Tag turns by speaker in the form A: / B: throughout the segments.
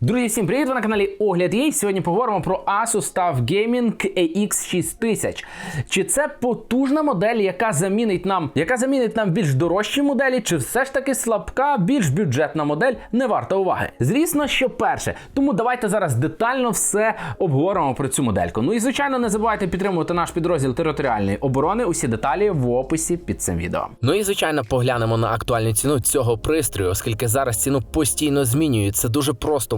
A: Друзі, всім привіт! Ви на каналі Огляд Є. Сьогодні поговоримо про Asus TUF Gaming AX6000. Чи це потужна модель, яка замінить нам, яка замінить нам більш дорожчі моделі, чи все ж таки слабка, більш бюджетна модель не варта уваги? Звісно, що перше. Тому давайте зараз детально все обговоримо про цю модельку. Ну і звичайно, не забувайте підтримувати наш підрозділ територіальної оборони. Усі деталі в описі під цим відео.
B: Ну і звичайно поглянемо на актуальну ціну цього пристрою, оскільки зараз ціну постійно змінюють. Це дуже просто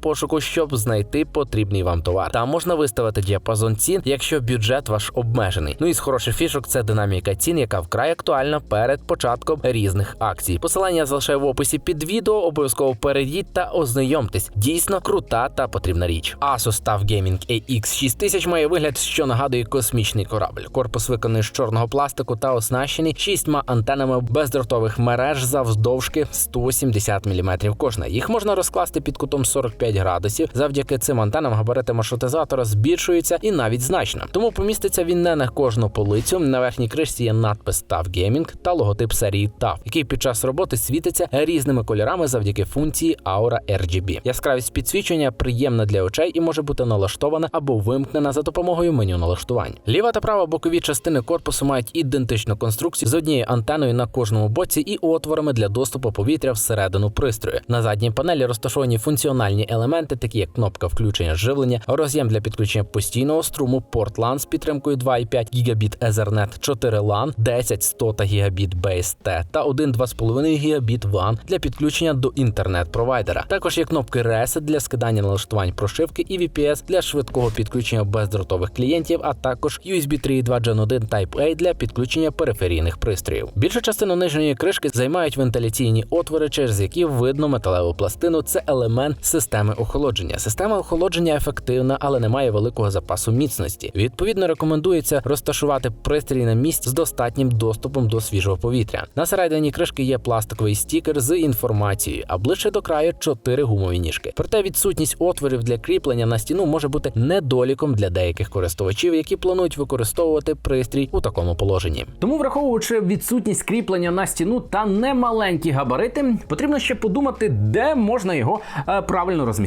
B: пошуку, щоб знайти потрібний вам товар. Там можна виставити діапазон цін, якщо бюджет ваш обмежений. Ну і з хороших фішок це динаміка цін, яка вкрай актуальна перед початком різних акцій. Посилання залишаю в описі під відео. Обов'язково перейдіть та ознайомтесь. Дійсно крута та потрібна річ. Asus TUF Gaming AX6000 має вигляд, що нагадує космічний корабль. Корпус виконаний з чорного пластику та оснащений шістьма антенами бездротових мереж завдовжки 170 мм кожна. Їх можна розкласти під кутом 45 градусів. Завдяки цим антенам габарити маршрутизатора збільшуються і навіть значно. Тому поміститься він не на кожну полицю. На верхній кришці є надпис TUF Gaming та логотип серії TUF, який під час роботи світиться різними кольорами завдяки функції Aura RGB. Яскравість підсвічення приємна для очей і може бути налаштована або вимкнена за допомогою меню налаштувань. Ліва та права бокові частини корпусу мають ідентичну конструкцію з однією антеною на кожному боці і отворами для доступу повітря всередину пристрою. На задній панелі розташовані функціональні елементи, такі як кнопка включення живлення, роз'єм для підключення постійного струму, порт LAN з підтримкою 2,5 гігабіт Ethernet, 4 LAN, 10 100 та гігабіт Base T та 1 2,5 гігабіт WAN для підключення до інтернет-провайдера. Також є кнопки Reset для скидання налаштувань прошивки і VPS для швидкого підключення бездротових клієнтів, а також USB 3.2 Gen 1 Type-A для підключення периферійних пристроїв. Більшу частину нижньої кришки займають вентиляційні отвори, через які видно металеву пластину. Це елемент системи охолодження. Система охолодження ефективна, але не має великого запасу міцності. Відповідно, рекомендується розташувати пристрій на місці з достатнім доступом до свіжого повітря. На середині кришки є пластиковий стікер з інформацією, а ближче до краю чотири гумові ніжки. Проте відсутність отворів для кріплення на стіну може бути недоліком для деяких користувачів, які планують використовувати пристрій у такому положенні.
A: Тому, враховуючи відсутність кріплення на стіну та немаленькі габарити, потрібно ще подумати, де можна його е, правильно розмістити.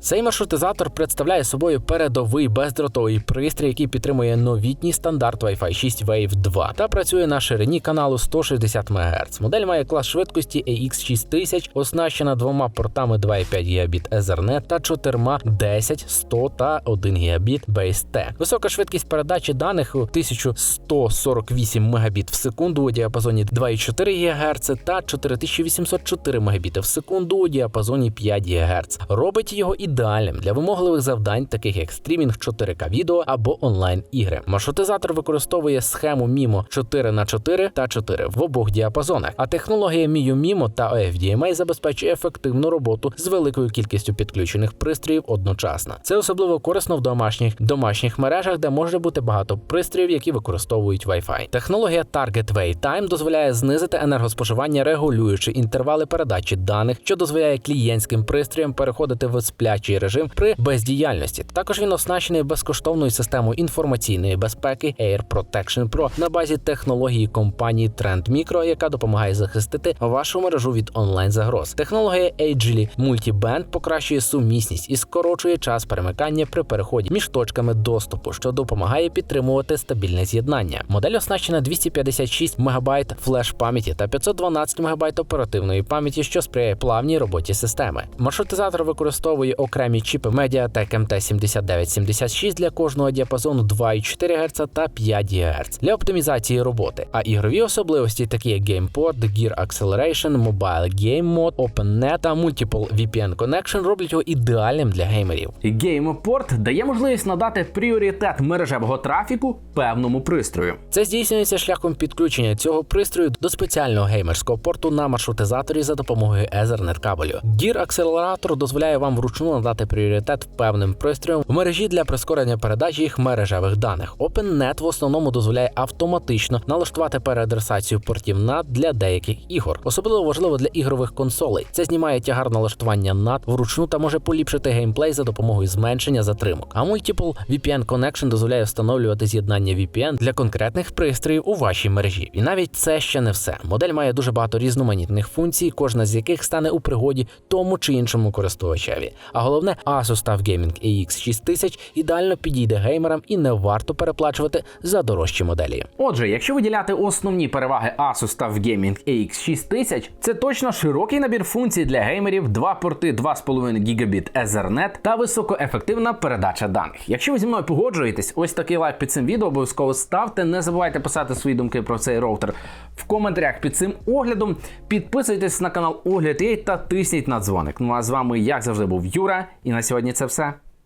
B: Цей маршрутизатор представляє собою передовий бездротовий пристрій, який підтримує новітній стандарт Wi-Fi 6 Wave 2 та працює на ширині каналу 160 МГц. Модель має клас швидкості AX6000, оснащена двома портами 2,5 Гбіт Ethernet та чотирма 10, 100 та 1 Гбіт Base T. Висока швидкість передачі даних у 1148 Мбіт в секунду у діапазоні 2,4 ГГц та 4804 Мбіт в секунду у діапазоні 5 ГГц. Робить його ідеальним для вимогливих завдань, таких як стрімінг 4К відео або онлайн ігри. Маршрутизатор використовує схему MIMO 4 на 4 та 4 в обох діапазонах, а технологія MIU MIMO та OFDMA забезпечує ефективну роботу з великою кількістю підключених пристроїв одночасно. Це особливо корисно в домашніх домашніх мережах, де може бути багато пристроїв, які використовують Wi-Fi. Технологія Target Wait Time дозволяє знизити енергоспоживання, регулюючи інтервали передачі даних, що дозволяє клієнтським пристроям переходити в сплячий режим при бездіяльності. Також він оснащений безкоштовною системою інформаційної безпеки Air Protection Pro на базі технології компанії Trend Micro, яка допомагає захистити вашу мережу від онлайн загроз. Технологія Agili Multiband покращує сумісність і скорочує час перемикання при переході між точками доступу, що допомагає підтримувати стабільне з'єднання. Модель оснащена 256 МБ флеш пам'яті та 512 МБ оперативної пам'яті, що сприяє плавній роботі системи. Маршрутизатор використовує окремі чіпи Mediatek MT7976 для кожного діапазону 2,4 Гц та 5 ГГц для оптимізації роботи. А ігрові особливості, такі як GamePort, Gear Acceleration, Mobile Game Mode, OpenNet та Multiple VPN Connection роблять його ідеальним для геймерів.
A: GamePort дає можливість надати пріоритет мережевого трафіку певному пристрою.
B: Це здійснюється шляхом підключення цього пристрою до спеціального геймерського порту на маршрутизаторі за допомогою Ethernet кабелю. Gear акселератор дозволяє дозволяє вам вручну надати пріоритет певним пристроям в мережі для прискорення передачі їх мережевих даних. OpenNet в основному дозволяє автоматично налаштувати переадресацію портів NAT для деяких ігор. Особливо важливо для ігрових консолей. Це знімає тягар налаштування NAT вручну та може поліпшити геймплей за допомогою зменшення затримок. А Multiple VPN Connection дозволяє встановлювати з'єднання VPN для конкретних пристроїв у вашій мережі. І навіть це ще не все. Модель має дуже багато різноманітних функцій, кожна з яких стане у пригоді тому чи іншому користувачеві. А головне, Asus TUF Gaming AX 6000 ідеально підійде геймерам і не варто переплачувати за дорожчі моделі.
A: Отже, якщо виділяти основні переваги Asus TUF Gaming AX 6000, це точно широкий набір функцій для геймерів, два порти 2,5 гігабіт Ethernet та високоефективна передача даних. Якщо ви зі мною погоджуєтесь, ось такий лайк під цим відео обов'язково ставте. Не забувайте писати свої думки про цей роутер в коментарях під цим оглядом. Підписуйтесь на канал Огляд.ua та тисніть на дзвоник. Ну а з вами, як завжди, був Юра, і на сьогодні це все.